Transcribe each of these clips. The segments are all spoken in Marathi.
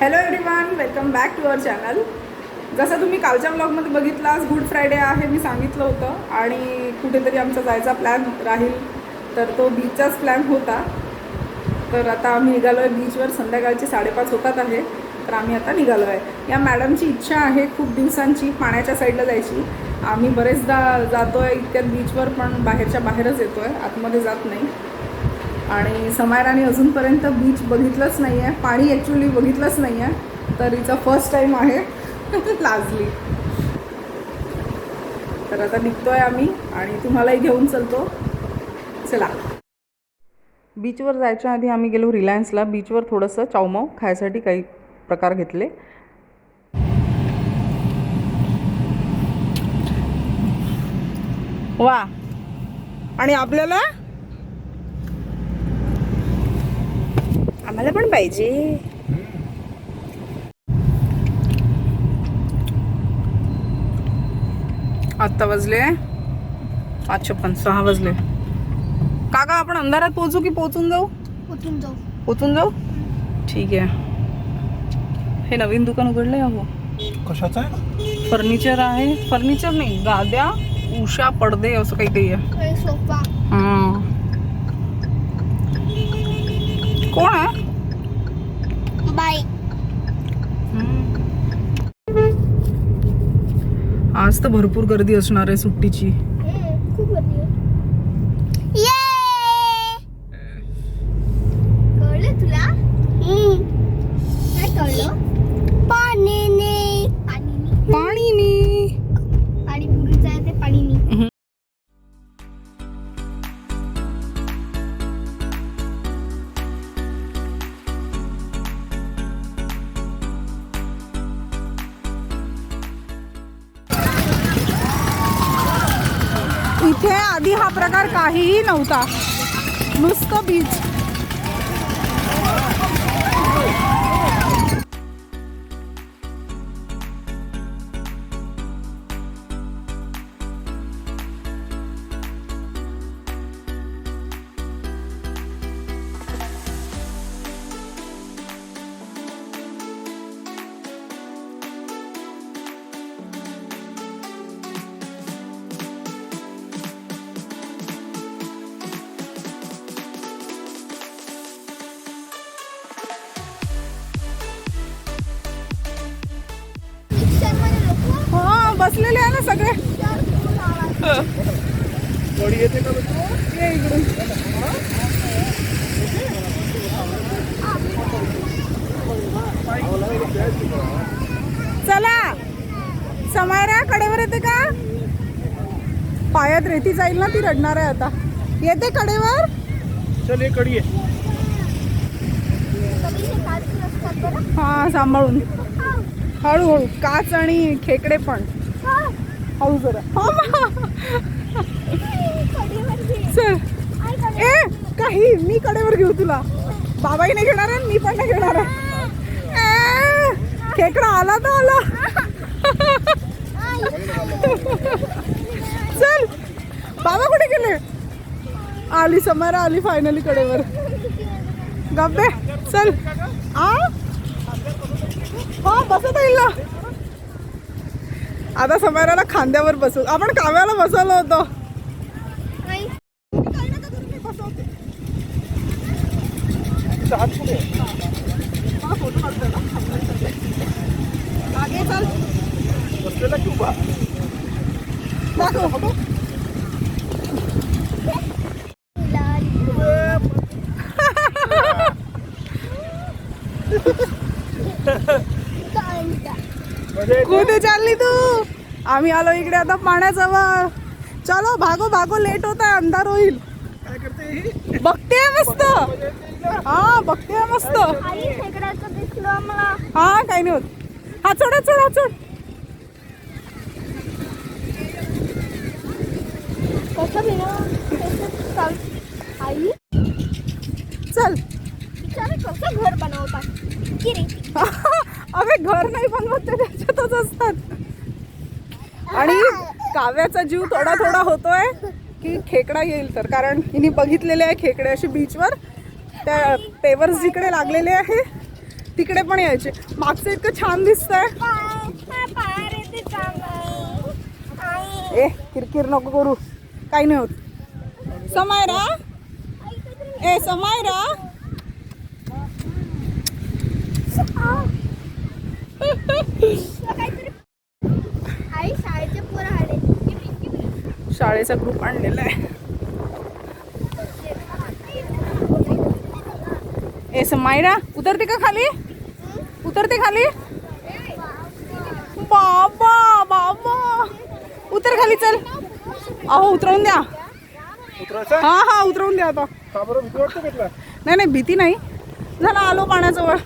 Hello everyone welcome back to our channel जसं तुम्ही कालच्या ब्लॉगमध्ये बघितलं आज गुड फ्रायडे आहे मी सांगितलं होतं. आणि कुठेतरी आमचा जायचा प्लॅन राहील. तर तो बीचचाच प्लॅन होता. तर आता आम्ही निघालो आहे बीचवर संध्याकाळचे साडेपाच होतात आहे. तर आम्ही आता निघालो आहे या मॅडमची इच्छा आहे खूप दिवसांची पाण्याच्या साईडला जायची. आम्ही बरेचदा जातो आहे इतक्यात बीचवर पण बाहेरच्या बाहेरच येतो आहे आतमध्ये जात नाही. आणि समायराने अजूनपर्यंत बीच बघितलंच नाही आहे पाणी ॲक्च्युली बघितलंच नाही आहे तर हिचा फर्स्ट टाईम आहे. लाजली. तर आता निघतो आहे आम्ही आणि तुम्हालाही घेऊन चलतो. चला. बीचवर जायच्या आधी आम्ही गेलो रिलायन्सला बीचवर थोडंसं चावमाव खायसाठी काही प्रकार घेतले. वा. आणि आपल्याला? आम्हाला पण पाहिजे. आत्ता वाजले. पाच छप्पन सहा वाजले. काका आपण अंधारात पोहोचू की पोहोचून जाऊ? उठून जाऊ. पोचून जाऊ? ठीक आहे. हे नवीन दुकान उघडलंय अहो. कशाचा आहे? फर्निचर आहे. फर्निचर नाही गाद्या उषा पडदे असं काही काही आहे हां. कोण आहे? आज तर भरपूर गर्दी असणार आहे सुट्टीची काहीही नव्हता. नुसतं बीच बसलेले आहे ना सगळे. इकडून. चला. समायरा कडेवर येते का? पायात रेती जाईल ना ती रडणार आहे आता. येते कडेवर? चल ये कडी हा सांभाळून. हळूहळू काच आणि खेकडे पण. हळू जरा चल. ए काही मी कडेवर घेऊ तुला. बाबाही नाही घेणार आहे मी पण नाही घेणार. आहे खेकडा आला तर आला. चल. बाबा कुठे गेले? आली समारा आली फायनली कडेवर. गब्बे चल. आ? हा बसत येईल ना आता समाराला खांद्यावर बसू आपण काव्याला बसवलं होतं. कुठे चालली तू? आम्ही आलो इकडे आता पाण्याजवळ चलो भागो भागो लेट होत आहे अंधार होईल. ही? बघते मस्त. हा बघते मस्त. हा काही नाही होत. हा चढ चढ हा चढ. आई? चल. कसं घर बनवतात? की रे अबे घर नाही बनवत ते त्याच्यातच असतात. आणि काव्याचा जीव थोडा थोडा होतोय की खेकडा येईल तर. कारण हिने बघितलेले आहे खेकडे अशी बीचवर त्या पेवर्स जिकडे लागलेले आहे तिकडे पण यायचे. मागचं इतकं छान दिसतंय. ए किरकिर नको करू. काही नाही होत. समायरा? ए समायरा? काहीतरी शाळेचे पोरं आले शाळेचा ग्रुप आणलेला आहे. ए समायरा उतरते का खाली? उतरते खाली? बाबा बाबा. उतर खाली चल. अहो उतरवून द्या. हा हा उतरवून द्या आता. नाही नाही भीती नाही. झाला आलो पाण्याजवळ.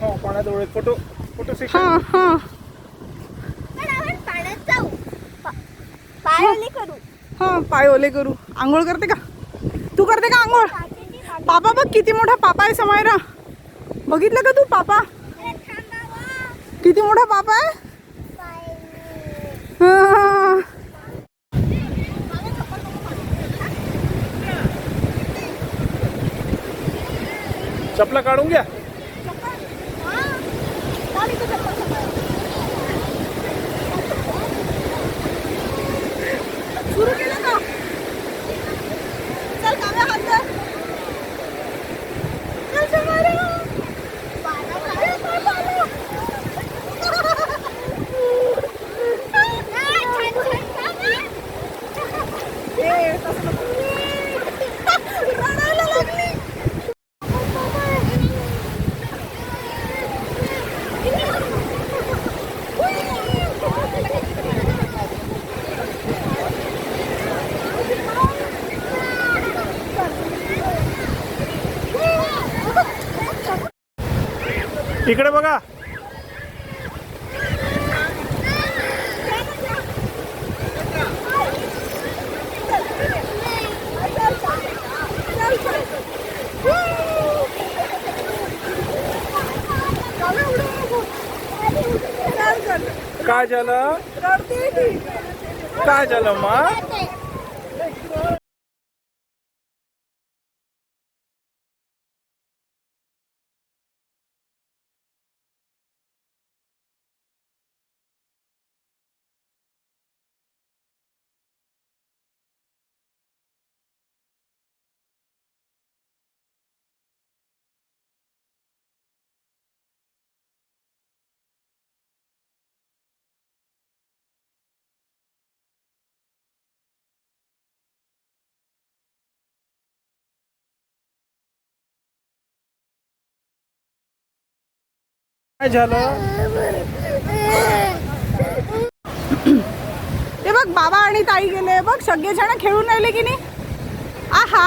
हो पाण्याजवळ एक फोटो फोटो सेशन हा हा पण आपण पाण्यात जाऊ पा- करू हा पाय ओले करू आंघोळ करते का तू करते का आंघोळ. पापा बघ किती मोठा पापा आहे समायरा बघितलं का तू पापा. किती मोठा पापा आहे पाय. हा. चपला काढून घ्या हा. चाल इथं चप्पल सांभाळ. सुरू केलं का चल काव्या हात धर. चल समारा. पाला, पाला, पाला, पाला. नाही, छान, छान, छान. ए, तसं नको. रडायला लागली. इकडे बघा चल, चल. काय झालं? काय झालं मा? काय झालं ते बघ बाबा आणि ताई गेले बघ सगळे जण खेळून राहिले की नाही आहा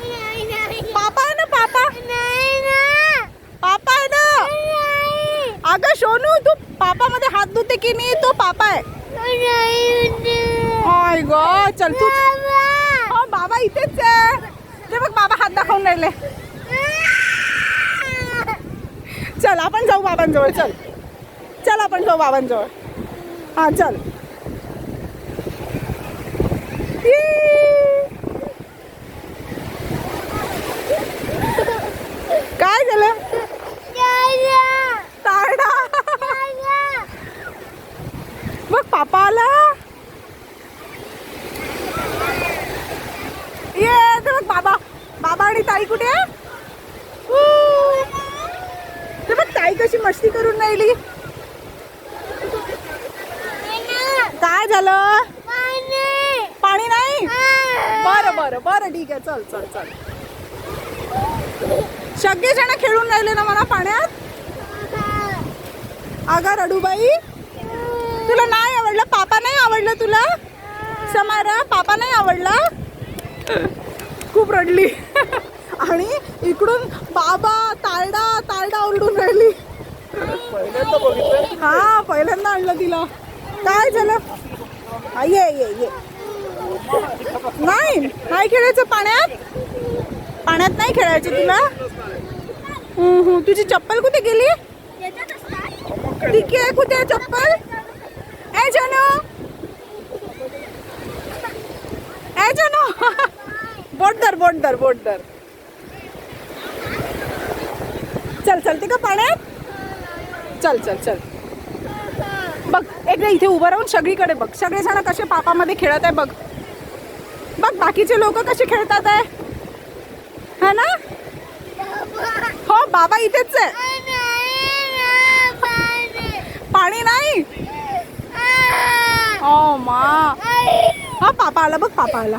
नाही, नाही. पापा आहे ना पापा नाही ना. पापा आहे ना नाही. अगं सोनू तू पापा मध्ये हात धुते की नाही तो पापा आहे ग चल तू बाबा. हो बाबा इथेच आहे ते बघ बाबा हात दाखवून राहिले चल आपण जाऊ बाबांजवळ चल. चल आपण जाऊ बाबांजवळ. हा चल. काय झालं? तारडा. बघ पापा आला. ये बघ बाबा. बाबा आणि ताई कुठे आहे? ऊ. ते बघ ताई कशी मस्ती करून राहिली? काय झालं? पाणी नाही? बरं बरं बरं ठीक आहे. चल चल चल. सगळेजण खेळून राहिले ना मला पाण्यात? अगं रडूबाई. तुला नाही आवडलं? पापा नाही आवडलं तुला? समारा पापा नाही आवडला? खूप रडली. आणि इकडून बाबा तारडा तारडा ओरडून राहिली. हा पहिल्यांदा आणलं तिला. काय झालं? ये ये ये. नाही नाही खेळायचं पाण्यात? पाण्यात नाही खेळायचं तुला? तुझी चप्पल कुठे गेली? ठीक आहे कुठे आहे चप्पल? ए जनो. ए जनो. बोट धर बोट धर बोट धर. चल चलते का पाण्यात? चल चल चल. बघ एकदा इथे उभं राहून सगळीकडे बघ. सगळेजण कसे पापामध्ये खेळत आहे बघ. बघ बाकीचे लोक कसे खेळतात आहे. हा ना? हो बाबा इथेच आहे. पाणी नाही? ओ मा. हा पापा आला बघ पापा आला.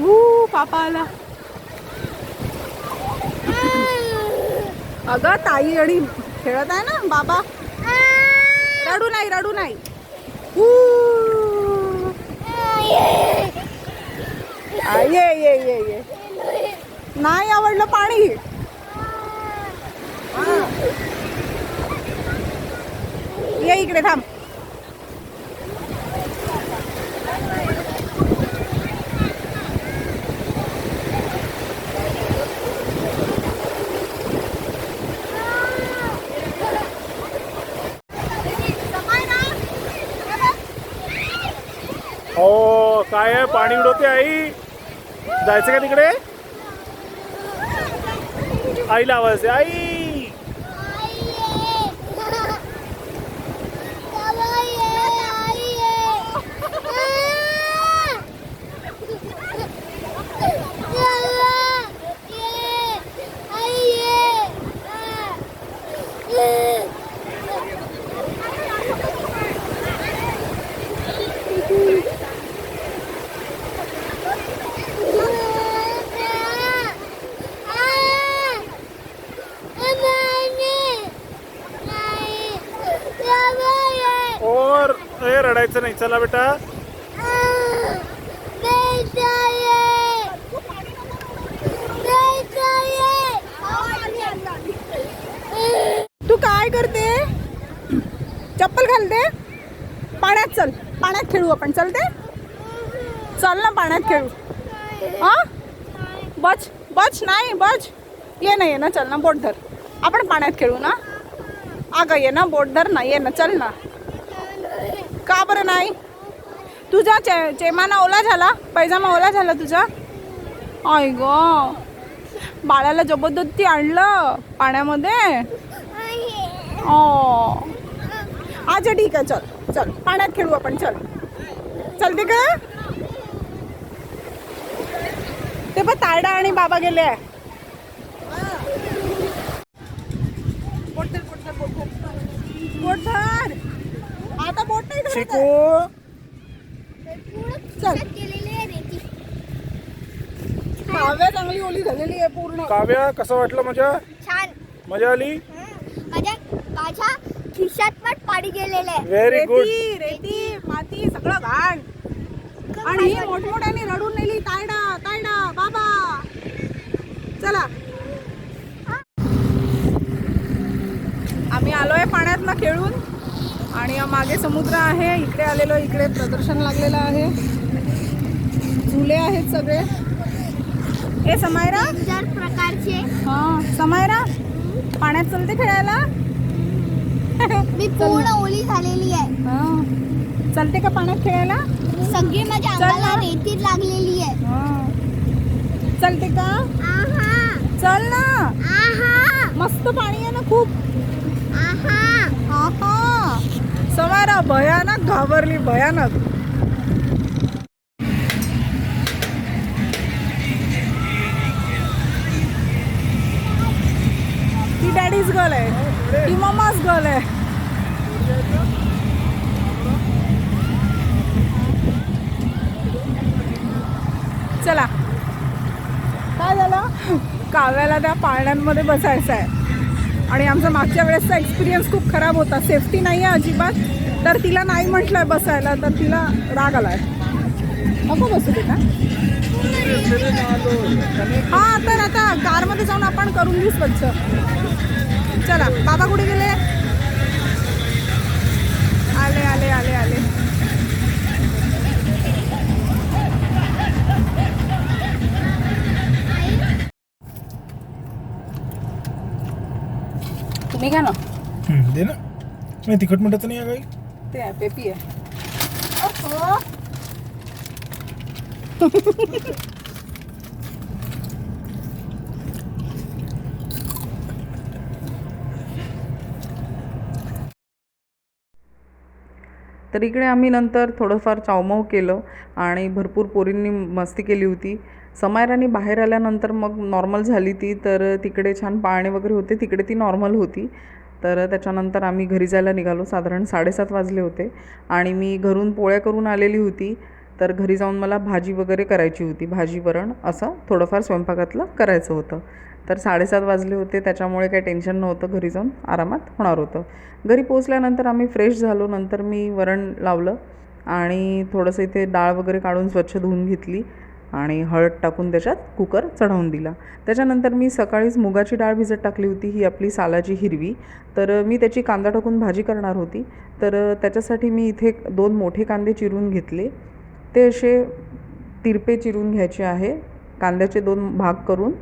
ऊ पापा आला. अगं ताई आणि खेळत आहे ना बाबा. रडू नाही रडू नाही. ये ये ये ये. नाही आवडलं पाणी. ये इकडे थांब हो काय आहे? पाणी उडवते आई. जायचं का तिकडे? आईला आवाज आहे आई नाही. चला बेटा. तू काय करते? चप्पल घालते? पाण्यात चल. पाण्यात खेळू आपण. चलते? चल ना पाण्यात खेळू. हा? बच बच नाही बच. ये ना ये ना चल ना बोट धर. आपण पाण्यात खेळू ना? अगं ये ना बोट धर ना ये ना चल ना. का बरं नाही? तुझा चे चेमाना ओला झाला? पैजामा ओला झाला तुझा? आय ग. बाळाला जबरदस्ती आणलं पाण्यामध्ये? ओ अच्छा ठीक आहे चल चल. पाण्यात खेळू आपण चल. चलते का ते पण तायडा आणि बाबा गेले. आहे बोट धर, बोट धर, बोट धर. बोट धर. आता बोट नाही धरत शिकू. आहे. चल. काव्या चांगली ओली झालेली आहे पूर्ण. काव्या कसं वाटलं मजा? छान. मजा आली? माझ्या माझ्या खिशात पण पाणी गेलेलं आहे. व्हेरी गुड रेती रेती माती सगळं घाण. आणि ही मोठमोठ्याने रडून नेली तायडा तायडा बाबा. चला. आम्ही आलोय पाण्यातनं खेळून. आणि मागे समुद्र आहे इकडे आलेलो इकडे प्रदर्शन लागलेलं आहे. झुले आहेत सगळे. ए समायरा? डेंजर प्रकारचे. हा समायरा? पाण्यात चलते खेळायला? मी पूर्ण ओली झालेली आहे. हा. चलते का पाण्यात खेळायला? सगळी माझ्या. अंगाला रेतीत लागलेली आहे. हा. चलते का? चल ना. मस्त पाणी आहे ना खूप. समारा भयानक घाबरली भयानक. ती डॅडीज गर्ल आहे. ती मम्माच गर्ल आहे. चला. काय झालं? काव्याला त्या पाळण्यांमध्ये बसायचं आहे. आणि आमचा मागच्या वेळेसचा एक्सपिरियन्स खूप खराब होता. सेफ्टी नाही आहे अजिबात. तर तिला नाही म्हटलंय बसायला तर तिला राग आलाय. नको बसू बेटा हा तर आता कारमध्ये जाऊन आपण करून घेऊ स्वच्छ. चला बाबा कुठे गेले? आले आले आले आले. मी घ्या ना? हम्म, दे ना. नाही तिखट म्हणतात नाही आहे काही ते आहे पेपी आहे. तर इकडे आम्ही नंतर थोडंफार चावमाव केलं आणि भरपूर पोरींनी मस्ती केली होती. समायरानी बाहेर आल्यानंतर मग नॉर्मल झाली ती तर तिकडे छान पाळणे वगैरे होते. तिकडे ती नॉर्मल होती. तर त्याच्यानंतर आम्ही घरी जायला निघालो. साधारण साडेसात वाजले होते. आणि मी घरून पोळ्या करून आलेली होती. तर घरी जाऊन मला भाजी वगैरे करायची होती. भाजी वरण असं थोडंफार स्वयंपाकातलं करायचं होतं. तर साडेसात वाजले होते. त्याच्यामुळे काही टेन्शन नव्हतं. घरी जाऊन आरामात होणार होतं. घरी पोचल्यानंतर आम्ही फ्रेश झालो. नंतर मी वरण लावलं. आणि थोडंसं इथे डाळ वगैरे काढून स्वच्छ धुवून घेतली. आणि हळद टाकून त्याच्यात कुकर चढवून दिला. त्याच्यानंतर मी सकाळीच मुगाची डाळ भिजत टाकली होती ही आपली सालाची हिरवी. तर मी त्याची कांदा टाकून भाजी करणार होती. तर त्याच्यासाठी मी इथे दोन मोठे कांदे चिरून घेतले. ते असे तिरपे चिरून घ्यायचे आहे. कांद्याचे दोन भाग करून.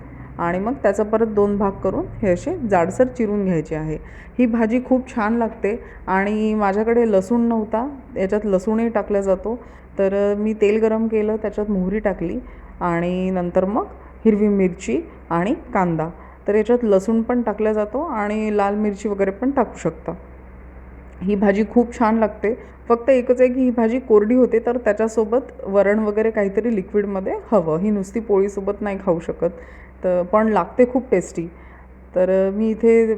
आणि मग त्याचा परत दोन भाग करून हे असे जाडसर चिरून घ्यायचे आहे. ही भाजी खूप छान लागते आणि माझ्याकडे लसूण नव्हता याच्यात लसूणही टाकला जातो. तर मी तेल गरम केलं त्याच्यात मोहरी टाकली आणि नंतर मग हिरवी मिरची आणि कांदा. तर याच्यात लसूण पण टाकला जातो आणि लाल मिरची वगैरे पण टाकू शकता. ही भाजी खूप छान लागते. फक्त एकच आहे की ही भाजी कोरडी होते तर त्याच्यासोबत वरण वगैरे काहीतरी लिक्विडमध्ये हवं. ही नुसती पोळीसोबत नाही खाऊ शकत. तर पण लागते खूप टेस्टी तर मी इथे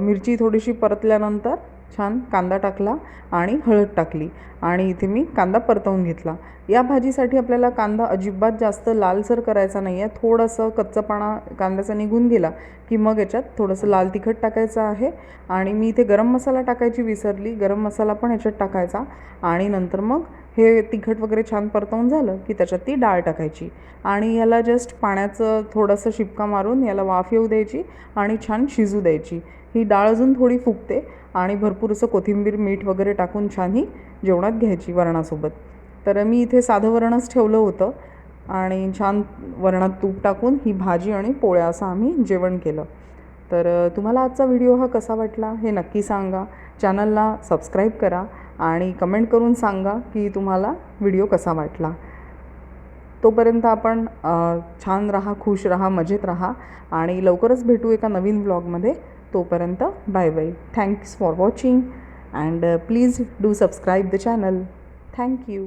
मिरची थोडीशी परतल्यानंतर छान कांदा टाकला आणि हळद टाकली आणि इथे मी कांदा परतवून घेतला. या भाजीसाठी आपल्याला कांदा अजिबात जास्त लालसर करायचा नाही आहे थोडंसं कच्चपणा कांद्याचा निघून गेला की मग याच्यात थोडंसं लाल तिखट टाकायचं आहे आणि मी इथे गरम मसाला टाकायची विसरली. गरम मसाला पण याच्यात टाकायचा आणि नंतर मग हे तिखट वगैरे छान परतवून झालं की त्याच्यात ती डाळ टाकायची. आणि याला जस्ट पाण्याचं थोडंसं शिपका मारून याला वाफ येऊ द्यायची आणि छान शिजू द्यायची. ही डाळ अजून थोडी फुगते आणि भरपूर असं कोथिंबीर मीठ वगैरे टाकून छान ही जेवणात घ्यायची वरणासोबत. तर मी इथे साधं वरणच ठेवलं होतं आणि छान वरणात तूप टाकून ही भाजी आणि पोळ्या असं आम्ही जेवण केलं. तर तुम्हाला आजचा व्हिडिओ हा कसा वाटला हे नक्की सांगा. चॅनलला सबस्क्राईब करा आणि कमेंट करून सांगा की तुम्हाला व्हिडिओ कसा वाटला. तोपर्यंत आपण छान राहा खुश राहा मजेत राहा आणि लवकरच भेटू एका नवीन ब्लॉगमध्ये तोपर्यंत bye bye. Thanks for watching and please do subscribe the channel thank you